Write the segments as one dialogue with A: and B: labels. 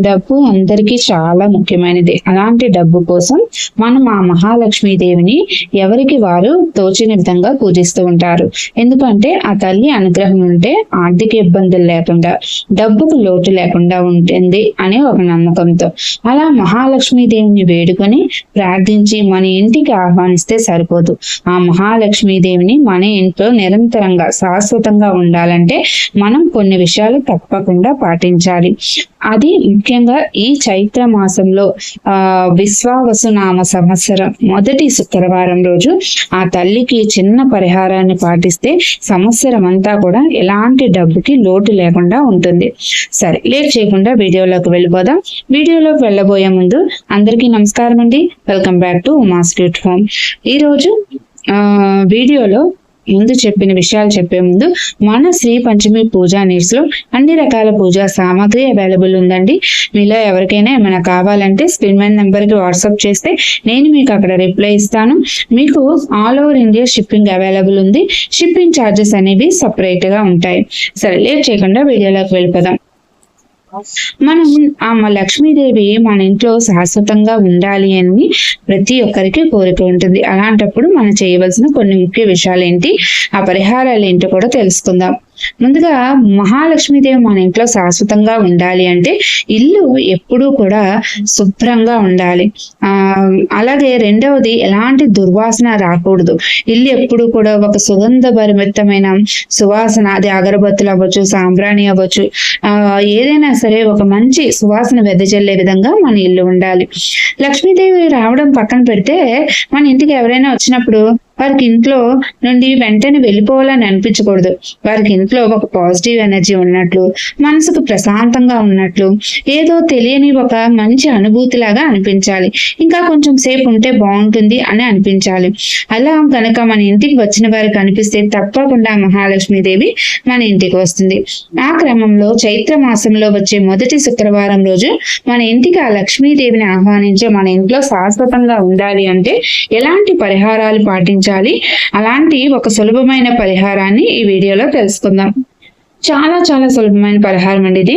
A: డబ్బు అందరికీ చాలా ముఖ్యమైనది. అలాంటి డబ్బు కోసం మనం ఆ మహాలక్ష్మీదేవిని ఎవరికి వారు తోచిన విధంగా పూజిస్తూ ఉంటారు. ఎందుకంటే ఆ తల్లి అనుగ్రహం ఉంటే ఆర్థిక ఇబ్బందులు లేకుండా డబ్బుకు లోటు లేకుండా ఉంటుంది అనే ఒక నమ్మకంతో. అలా మహాలక్ష్మీదేవిని వేడుకొని ప్రార్థించి మన ఇంటికి ఆహ్వానిస్తే సరిపోదు. ఆ మహాలక్ష్మీదేవిని మన ఇంట్లో నిరంతరంగా శాశ్వతంగా ఉండాలంటే మనం కొన్ని విషయాలు తప్పకుండా పాటించాలి. అది ముఖ్యంగా ఈ చైత్ర మాసంలో ఆ విశ్వావసునామ సంవత్సరం మొదటి శుక్రవారం రోజు ఆ తల్లికి చిన్న పరిహారాన్ని పాటిస్తే సంవత్సరం అంతా కూడా ఎలాంటి డబ్బుకి లోటు లేకుండా ఉంటుంది. సరే లేట్ చేయకుండా వీడియోలోకి వెళ్ళిపోదాం. వీడియోలోకి వెళ్ళబోయే ముందు అందరికీ నమస్కారం అండి welcome back to Uma street home ఈరోజు ఆ వీడియోలో ముందు చెప్పిన విషయాలు చెప్పే ముందు మన శ్రీ పంచమి పూజా నీడ్స్లో అన్ని రకాల పూజా సామాగ్రి అవైలబుల్ ఉందండి. మీలో ఎవరికైనా ఏమైనా కావాలంటే స్క్రీన్ మ్యాన్ నెంబర్కి వాట్సాప్ చేస్తే నేను మీకు అక్కడ రిప్లై ఇస్తాను. మీకు all over India shipping available ఉంది. షిప్పింగ్ ఛార్జెస్ అనేవి సపరేట్గా ఉంటాయి. సరే లేట్ చేయకుండా వీడియోలోకి వెళ్ళిపోదాం. మనం ఆ మ- లక్ష్మీదేవి మన ఇంట్లో శాశ్వతంగా ఉండాలి అని ప్రతి ఒక్కరికి కోరిక ఉంటుంది. అలాంటప్పుడు మనం చేయవలసిన కొన్ని ముఖ్య విషయాలు ఏంటి ఆ పరిహారాలు ఏంటో కూడా తెలుసుకుందాం. ముందుగా మహాలక్ష్మీదేవి మన ఇంట్లో శాశ్వతంగా ఉండాలి అంటే ఇల్లు ఎప్పుడూ కూడా శుభ్రంగా ఉండాలి. ఆ అలాగే రెండవది ఎలాంటి దుర్వాసన రాకూడదు. ఇల్లు ఎప్పుడు కూడా ఒక సుగంధ పరిమితమైన సువాసన అది అగరబత్తులు అవ్వచ్చు సాంబ్రాణి అవ్వచ్చు ఆ ఏదైనా సరే ఒక మంచి సువాసన వెదజల్లే విధంగా మన ఇల్లు ఉండాలి. లక్ష్మీదేవి రావడం పక్కన పెడితే మన ఇంటికి ఎవరైనా వచ్చినప్పుడు వారికి ఇంట్లో నుండి వెంటనే వెళ్ళిపోవాలని అనిపించకూడదు. వారికి ఇంట్లో ఒక పాజిటివ్ ఎనర్జీ ఉన్నట్లు మనసుకు ప్రశాంతంగా ఉన్నట్లు ఏదో తెలియని ఒక మంచి అనుభూతి లాగా అనిపించాలి. ఇంకా కొంచెం సేపు ఉంటే బాగుంటుంది అని అనిపించాలి. అలా కనుక మన ఇంటికి వచ్చిన వారికి అనిపిస్తే తప్పకుండా మహాలక్ష్మీదేవి మన ఇంటికి వస్తుంది. ఆ క్రమంలో చైత్ర మాసంలో వచ్చే మొదటి శుక్రవారం రోజు మన ఇంటికి ఆ లక్ష్మీదేవిని ఆహ్వానించి మన ఇంట్లో శాశ్వతంగా ఉండాలి అంటే ఎలాంటి పరిహారాలు పాటించాలి? అలాంటి ఒక సులభమైన పరిహారాన్ని ఈ వీడియోలో తెలుసుకుందాం. చాలా చాలా సులభమైన పరిహారం అండి ఇది.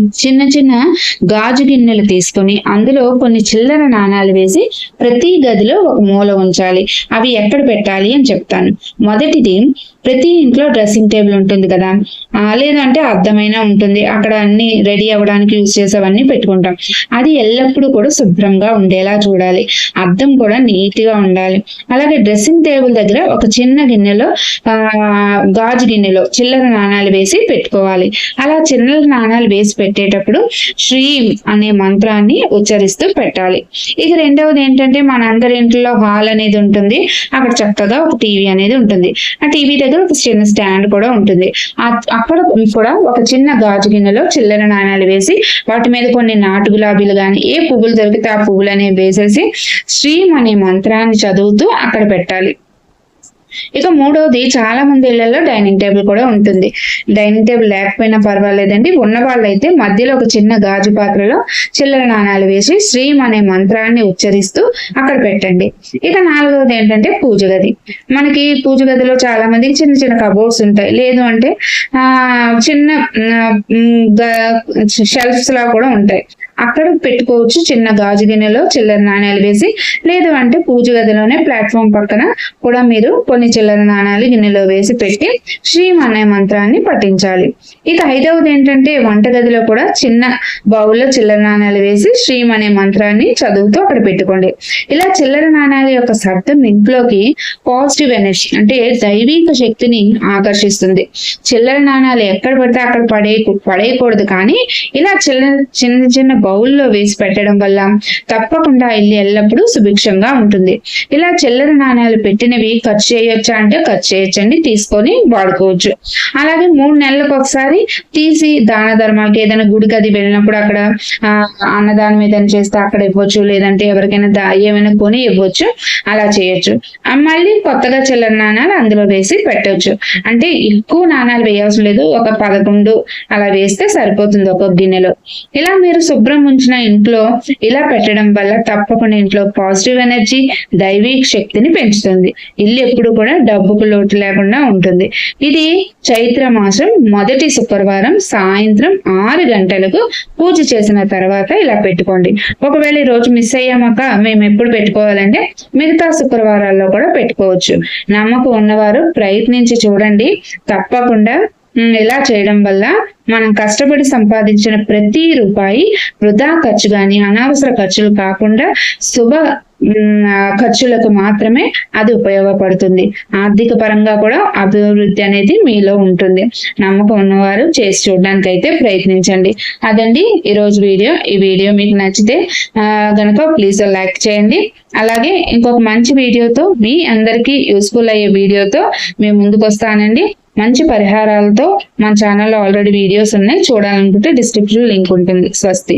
A: చిన్న చిన్న గాజు గిన్నెలు తీసుకొని అందులో కొన్ని చిల్లర నాణాలు వేసి ప్రతి గదిలో ఒక మూల ఉంచాలి. అవి ఎక్కడ పెట్టాలి అని చెప్తాను. మొదటిది ప్రతి ఇంట్లో డ్రెస్సింగ్ టేబుల్ ఉంటుంది కదా. ఆ, లేదంటే అర్థమైనా ఉంటుంది. అక్కడ అన్ని రెడీ అవ్వడానికి యూజ్ చేసేవన్నీ పెట్టుకుంటాం. అది ఎల్లప్పుడూ కూడా శుభ్రంగా ఉండేలా చూడాలి. అద్దం కూడా నీట్గా ఉండాలి. అలాగే డ్రెస్సింగ్ టేబుల్ దగ్గర ఒక చిన్న గిన్నెలో ఆ గాజు గిన్నెలో చిల్లర నాణాలు వేసి పెట్టుకోవాలి. అలా చిల్లర నాణాలు వేసి పెట్టేటప్పుడు శ్రీ అనే మంత్రాన్ని ఉచ్చరిస్తూ పెట్టాలి. ఇక రెండవది ఏంటంటే మన అందరి ఇంట్లో హాల్ అనేది ఉంటుంది. అక్కడ చక్కగా ఒక టీవీ అనేది ఉంటుంది. ఆ టీవీ దగ్గర ఒక చిన్న స్టాండ్ కూడా ఉంటుంది. అక్కడ కూడా ఒక చిన్న గాజు గిన్నెలో చిల్లర నాణాలు వేసి వాటి మీద కొన్ని నాటు గులాబీలు కానీ ఏ పువ్వులు దొరికితే ఆ పువ్వులు అనేవి వేసేసి శ్రీం అనే మంత్రాన్ని చదువుతూ అక్కడ పెట్టాలి. ఇక మూడవది చాలా మంది ఇళ్ళలో డైనింగ్ టేబుల్ కూడా ఉంటుంది. డైనింగ్ టేబుల్ లేకపోయినా పర్వాలేదండి. ఉన్న వాళ్ళైతే మధ్యలో ఒక చిన్న గాజు పాత్రలో చిల్లర నాణాలు వేసి శ్రీం అనే మంత్రాన్ని ఉచ్చరిస్తూ అక్కడ పెట్టండి. ఇక నాలుగవది ఏంటంటే పూజ గది. మనకి పూజ గదిలో చాలా మందికి చిన్న చిన్న కబోర్డ్స్ ఉంటాయి. లేదు అంటే ఆ చిన్న షెల్ఫ్స్ లా కూడా ఉంటాయి. అక్కడ పెట్టుకోవచ్చు చిన్న గాజు గిన్నెలో చిల్లర నాణ్యాలు వేసి లేదు అంటే పూజ గదిలోనే ప్లాట్ఫామ్ పక్కన కూడా మీరు కొన్ని చిల్లర నాణ్యాలు గిన్నెలో వేసి పెట్టి శ్రీం అనే మంత్రాన్ని పఠించాలి. ఇక ఐదవది ఏంటంటే వంటగదిలో కూడా చిన్న బౌల్లో చిల్లర నాణ్యాలు వేసి శ్రీం అనే మంత్రాన్ని చదువుతూ అక్కడ పెట్టుకోండి. ఇలా చిల్లర నాణ్యాల యొక్క శబ్దం ఇంట్లోకి పాజిటివ్ ఎనర్జీ అంటే దైవిక శక్తిని ఆకర్షిస్తుంది. చిల్లర నాణ్యాలు ఎక్కడ పడితే అక్కడ పడే పడేయకూడదు కానీ ఇలా చిల్లర చిన్న చిన్న బౌల్లో వేసి పెట్టడం వల్ల తప్పకుండా ఇల్లు ఎల్లప్పుడూ సుభిక్షంగా ఉంటుంది. ఇలా చిల్లర నాణ్యాలు పెట్టినవి ఖర్చు చేయొచ్చా అంటే ఖర్చు చేయొచ్చండి తీసుకొని వాడుకోవచ్చు. అలాగే మూడు నెలలకు ఒకసారి తీసి దాన ధర్మాలకి ఏదైనా గుడికి అది వెళ్ళినప్పుడు అక్కడ అన్నదానం ఏదైనా చేస్తే అక్కడ ఇవ్వచ్చు లేదంటే ఎవరికైనా దా ఏమైనా కొని ఇవ్వచ్చు అలా చేయొచ్చు. మళ్ళీ కొత్తగా చిల్లర నాణాలు అందులో వేసి పెట్టొచ్చు. అంటే ఎక్కువ నాణాలు వేయవసరం లేదు ఒక పదకొండు అలా వేస్తే సరిపోతుంది ఒక గిన్నెలో. ఇలా మీరు శుభ్రం శుభ్రం ఉంచిన ఇంట్లో ఇలా పెట్టడం వల్ల తప్పకుండా ఇంట్లో పాజిటివ్ ఎనర్జీ దైవీ శక్తిని పెంచుతుంది. ఇల్లు ఎప్పుడు కూడా డబ్బుకు లోటు లేకుండా ఉంటుంది. ఇది చైత్ర మాసం మొదటి శుక్రవారం సాయంత్రం ఆరు గంటలకు పూజ చేసిన తర్వాత ఇలా పెట్టుకోండి. ఒకవేళ ఈ రోజు మిస్ అయ్యామక మేము ఎప్పుడు పెట్టుకోవాలంటే మిగతా శుక్రవారాల్లో కూడా పెట్టుకోవచ్చు. నమ్మకం ఉన్నవారు ప్రయత్నించి చూడండి. తప్పకుండా ఇలా చేయడం వల్ల మనం కష్టపడి సంపాదించిన ప్రతి రూపాయి వృధా ఖర్చు కానీ అనవసర ఖర్చులు కాకుండా శుభ ఖర్చులకు మాత్రమే అది ఉపయోగపడుతుంది. ఆర్థిక పరంగా కూడా అభివృద్ధి అనేది మీలో ఉంటుంది. నమ్మకం ఉన్నవారు చేసి చూడడానికి అయితే ప్రయత్నించండి. అదండి ఈరోజు వీడియో. ఈ వీడియో మీకు నచ్చితే గనక ప్లీజ్ లైక్ చేయండి. అలాగే ఇంకొక మంచి వీడియోతో మీ అందరికీ యూస్ఫుల్ అయ్యే వీడియోతో మేము ముందుకు వస్తానండి మంచి పరిహారాలతో మన ఛానల్లో ఆల్రెడీ వీడియోస్ ఉన్నాయి. చూడాలనుకుంటే డిస్క్రిప్షన్ లింక్ ఉంటుంది. స్వస్తి.